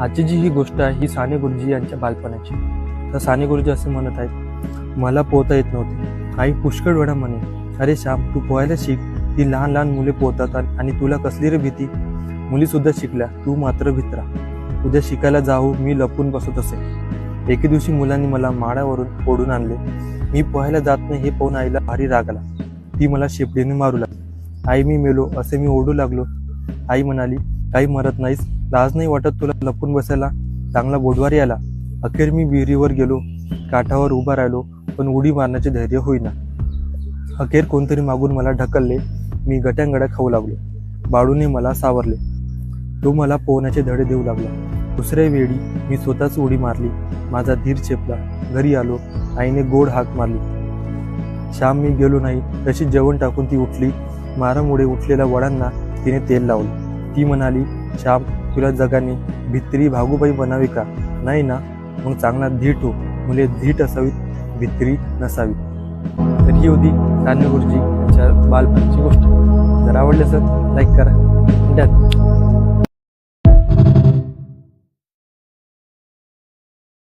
आजची जी ही गोष्ट आहे ही साने गुरुजी यांच्या बालपणाची. तर साने गुरुजी असे म्हणत आहेत मला पोहता येत नव्हते. आई पुष्कळ वेळा म्हणे अरे श्याम तू पोहायला शिक. ती लहान लहान मुले पोहतात आणि- तुला कसली रे भीती? मुली सुद्धा शिकल्या. तू मात्र भित्रा उद्या शिकायला जाऊ मी लपून बसत असे. एके दिवशी मुलांनी मला माळ्यावरून ओढून आणले. मी पोहायला जात नाही हे पाहून आईला भारी राग आला. ती मला शेपडीने मारू लागली. आई मी मेलो. असे मी ओढू लागलो. आई म्हणाली काही मरत नाहीस. लाज नाही वाटत तुला लपून बसायला? चांगला बोडवारी आला. अखेर मी विहिरीवर गेलो. काठावर उभा राहिलो पण उडी मारण्याचे धैर्य होईना. अखेर कोणतरी मागून मला ढकलले. मी गट्यांगड्या खाऊ लागलो. बाळूने मला सावरले. तो मला पोहण्याचे धडे देऊ लागला. दुसऱ्या वेळी मी स्वतःच उडी मारली. माझा धीर चेपला. घरी आलो. आईने गोड हाक मारली. श्याम मी गेलो नाही. तशी जेवण टाकून ती उठली. मारामुळे उठलेल्या वडांना तिने तेल लावलं. ती म्हणाली श्याम तुला जगाने भित्री भागूबाई बनावी का? नाही ना? मग चांगला धीट हो. मुले धीट असावीत भित्री नसावी. तर ही होती साने गुरुजी यांच्या बालपणाची गोष्ट. जर आवडली असेल लाईक करा. द्या